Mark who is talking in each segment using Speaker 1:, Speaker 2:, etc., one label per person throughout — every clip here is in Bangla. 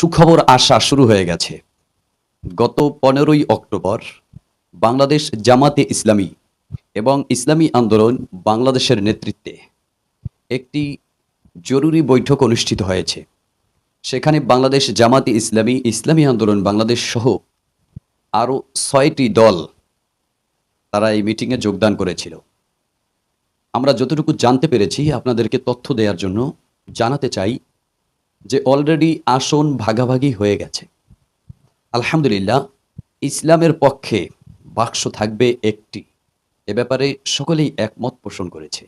Speaker 1: সুখবর আসা শুরু হয়ে গেছে। গত পনেরোই অক্টোবর বাংলাদেশ জামাতে ইসলামী এবং ইসলামী আন্দোলন বাংলাদেশের নেতৃত্বে একটি জরুরি বৈঠক অনুষ্ঠিত হয়েছে। সেখানে বাংলাদেশ জামাতে ইসলামী ইসলামী আন্দোলন, বাংলাদেশ সহ আরও ছয়টি দল তারা এই মিটিংয়ে যোগদান করেছিল। আমরা যতটুকু জানতে পেরেছি, আপনাদেরকে তথ্য দেওয়ার জন্য জানাতে চাই যে অলরেডি আসন ভাগাভাগি হয়ে গেছে। আলহামদুলিল্লাহ, ইসলামের পক্ষে বাক্স থাকবে একটি। এ ব্যাপারে সকলেই একমত পোষণ করেছে।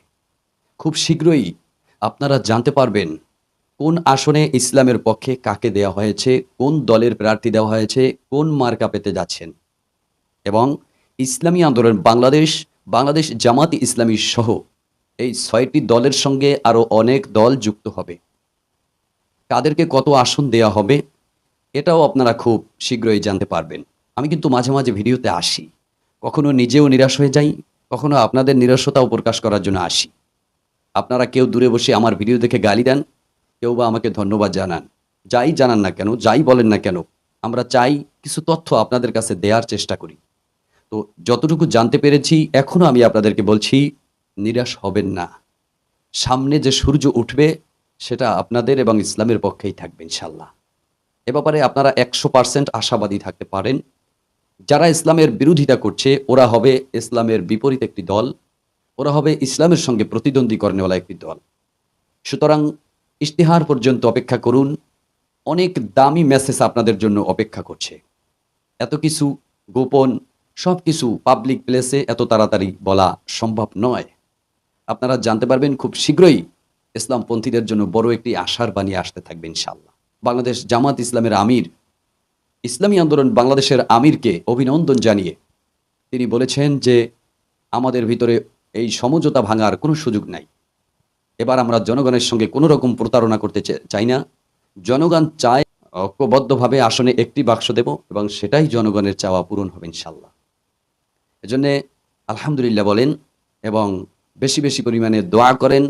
Speaker 1: খুব শীঘ্রই আপনারা জানতে পারবেন কোন আসনে ইসলামের পক্ষে কাকে দেওয়া হয়েছে, কোন দলের প্রার্থী দেওয়া হয়েছে, কোন মার্কা পেতে যাচ্ছেন। এবং ইসলামী আন্দোলন বাংলাদেশ বাংলাদেশ জামাত ইসলামী সহ এই ছয়টি দলের সঙ্গে আরও অনেক দল যুক্ত হবে। কাদেরকে কত আসন দেয়া হবে, এটাও আপনারা খুব শীঘ্রই জানতে পারবেন। আমি কিন্তু মাঝে মাঝে ভিডিওতে আসি। কখনো নিজেও নিরাশ হয়ে যাই, কখনো আপনাদের নিরাশতাও প্রকাশ করার জন্য আসি। আপনারা কেউ দূরে বসে আমার ভিডিও দেখে গালি দেন, কেউ বা আমাকে ধন্যবাদ জানান। যাই জানান না কেন, যাই বলেন না কেন, আমরা চাই কিছু তথ্য আপনাদের কাছে দেওয়ার চেষ্টা করি। তো যতটুকু জানতে পেরেছি এখনও আমি আপনাদেরকে বলছি, নিরাশ হবেন না। সামনে যে সূর্য উঠবে সেটা আপনাদের এবং ইসলামের পক্ষেই থাকবে ইনশাল্লাহ এ ব্যাপারে আপনারা একশো পার্সেন্ট আশাবাদী থাকতে পারেন। যারা ইসলামের বিরোধিতা করছে, ওরা হবে ইসলামের বিপরীত একটি দল। ওরা হবে ইসলামের সঙ্গে প্রতিদ্বন্দ্বী করেনেওয়ালা একটি দল। সুতরাং ইশতেহার পর্যন্ত অপেক্ষা করুন। অনেক দামি মেসেজ আপনাদের জন্য অপেক্ষা করছে। এত কিছু গোপন, সব কিছু পাবলিক প্লেসে এত তাড়াতাড়ি বলা সম্ভব নয়। আপনারা জানতে পারবেন খুব শীঘ্রই ইসলামপন্থীদের জন্য বড় একটি আশার বাণী আসতে থাকবে ইনশাল্লাহ বাংলাদেশ জামাত ইসলামের আমির, ইসলামী আন্দোলন বাংলাদেশের আমিরকে অভিনন্দন জানিয়ে তিনি বলেছেন যে, আমাদের ভিতরে এই সমঝোতা ভাঙার কোনো সুযোগ নাই। এবার আমরা জনগণের সঙ্গে কোনো রকম প্রতারণা করতে চাই না। জনগণ চায় ঐক্যবদ্ধভাবে আসনে একটি বাক্স দেব এবং সেটাই জনগণের চাওয়া পূরণ হবে ইনশাল্লাহ এজন্যে আলহামদুলিল্লাহ বলেন এবং বেশি বেশি পরিমাণে দোয়া করেন।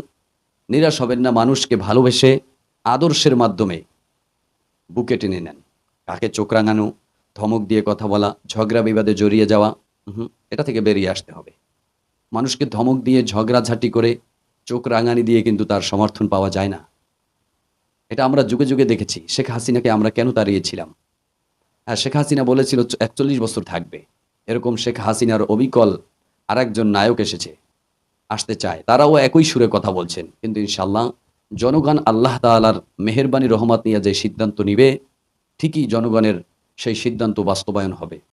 Speaker 1: নিরাশ হবেন না, মানুষকে ভালোবেসে আদর্শের মাধ্যমে বুকে টেনে নেন। কাকে চোখ রাঙানো, ধমক দিয়ে কথা বলা, ঝগড়া বিবাদে জড়িয়ে যাওয়া হুম এটা থেকে বেরিয়ে আসতে হবে। মানুষকে ধমক দিয়ে ঝগড়াঝাটি করে চোখ রাঙানি দিয়ে কিন্তু তার সমর্থন পাওয়া যায় না। এটা আমরা যুগে যুগে দেখেছি, শেখ হাসিনাকে আমরা কেন তাড়িয়েছিলাম? হ্যাঁ শেখ হাসিনা বলেছিল, একচল্লিশ বছর থাকবে। এরকম শেখ হাসিনার অবিকল আর একজন নায়ক এসেছে। আসতে চায়। তারাও একই সুরে কথা বলছেন। কিন্তু ইনশাল্লাহ জনগণ আল্লাহ তালার মেহরবানি, রহমত নিয়ে যে সিদ্ধান্ত নিবে, ঠিকই জনগণের সেই সিদ্ধান্ত বাস্তবায়ন হবে।